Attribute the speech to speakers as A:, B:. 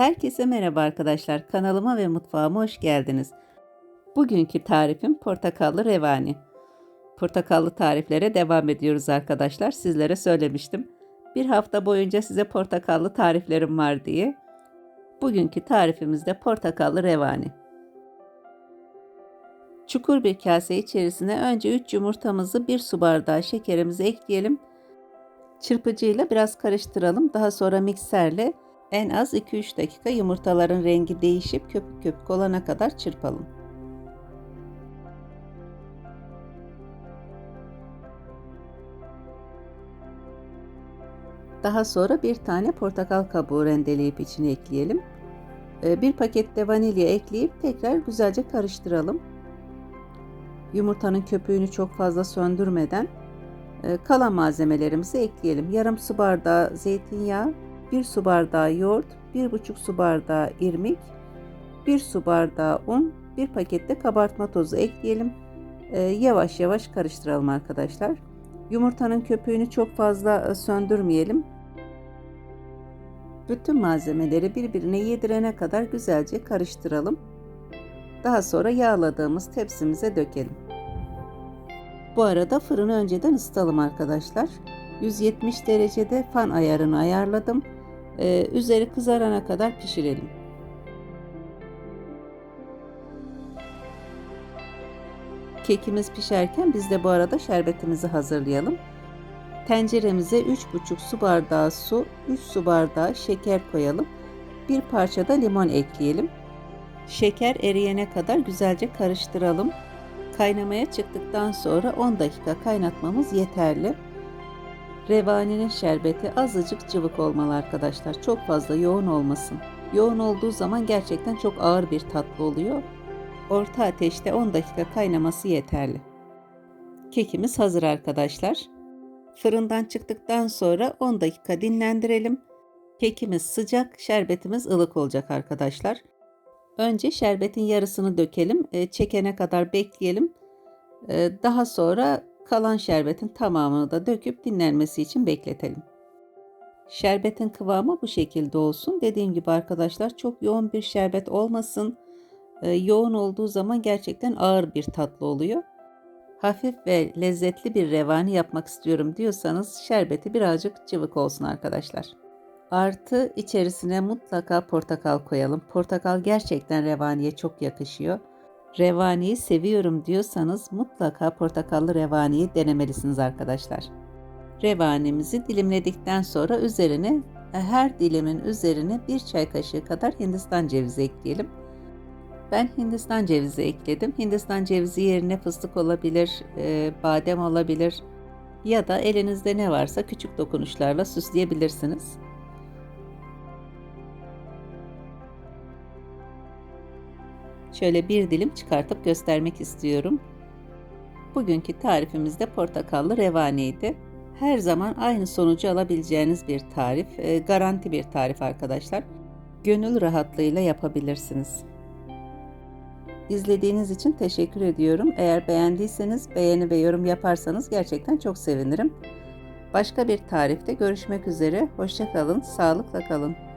A: Herkese merhaba arkadaşlar. Kanalıma ve mutfağıma hoş geldiniz. Bugünkü tarifim portakallı revani. Portakallı tariflere devam ediyoruz arkadaşlar. Sizlere söylemiştim. Bir hafta boyunca size portakallı tariflerim var diye. Bugünkü tarifimizde portakallı revani. Çukur bir kase içerisine önce 3 yumurtamızı 1 su bardağı şekerimizi ekleyelim. Çırpıcıyla biraz karıştıralım. Daha sonra mikserle en az 2-3 dakika yumurtaların rengi değişip köpük köpük olana kadar çırpalım. Daha sonra bir tane portakal kabuğu rendeleyip içine ekleyelim. Ee, bir paket de vanilya ekleyip tekrar güzelce karıştıralım. Yumurtanın köpüğünü çok fazla söndürmeden e, kalan malzemelerimizi ekleyelim. Yarım su bardağı zeytinyağı, 1 su bardağı yoğurt, 1,5 su bardağı irmik, 1 su bardağı un, 1 pakette kabartma tozu ekleyelim. Ee, yavaş yavaş karıştıralım arkadaşlar. Yumurtanın köpüğünü çok fazla e, söndürmeyelim. Bütün malzemeleri birbirine yedirene kadar güzelce karıştıralım. Daha sonra yağladığımız tepsimize dökelim. Bu arada fırını önceden ısıtalım arkadaşlar. 170 derecede fan ayarını ayarladım. Ee, üzeri kızarana kadar pişirelim. Kekimiz pişerken biz de bu arada şerbetimizi hazırlayalım. Tenceremize 3,5 su bardağı su, 3 su bardağı şeker koyalım. Bir parça da limon ekleyelim. Şeker eriyene kadar güzelce karıştıralım. Kaynamaya çıktıktan sonra 10 dakika kaynatmamız yeterli. Revaninin şerbeti azıcık cıvık olmalı arkadaşlar. Çok fazla yoğun olmasın. Yoğun olduğu zaman gerçekten çok ağır bir tatlı oluyor. Orta ateşte 10 dakika kaynaması yeterli. Kekimiz hazır arkadaşlar. Fırından çıktıktan sonra 10 dakika dinlendirelim. Kekimiz sıcak, şerbetimiz ılık olacak arkadaşlar. Önce şerbetin yarısını dökelim. E, çekene kadar bekleyelim. E, daha sonra kalan şerbetin tamamını da döküp dinlenmesi için bekletelim. Şerbetin kıvamı bu şekilde olsun. Dediğim gibi arkadaşlar çok yoğun bir şerbet olmasın. E, yoğun olduğu zaman gerçekten ağır bir tatlı oluyor. Hafif ve lezzetli bir revani yapmak istiyorum diyorsanız şerbeti birazcık cıvık olsun arkadaşlar. Artı içerisine mutlaka portakal koyalım. Portakal gerçekten revaniye çok yakışıyor. Revaniyi seviyorum diyorsanız mutlaka portakallı revaniyi denemelisiniz arkadaşlar. Revanimizi dilimledikten sonra üzerine her dilimin üzerine bir çay kaşığı kadar Hindistan cevizi ekleyelim. Ben Hindistan cevizi ekledim. Hindistan cevizi yerine fıstık olabilir, e, badem olabilir ya da elinizde ne varsa küçük dokunuşlarla süsleyebilirsiniz. Şöyle bir dilim çıkartıp göstermek istiyorum. Bugünkü tarifimizde portakallı revaneydi. Her zaman aynı sonucu alabileceğiniz bir tarif, e, garanti bir tarif arkadaşlar. Gönül rahatlığıyla yapabilirsiniz. İzlediğiniz için teşekkür ediyorum. Eğer beğendiyseniz beğeni ve yorum yaparsanız gerçekten çok sevinirim. Başka bir tarifte görüşmek üzere. Hoşçakalın, sağlıkla kalın.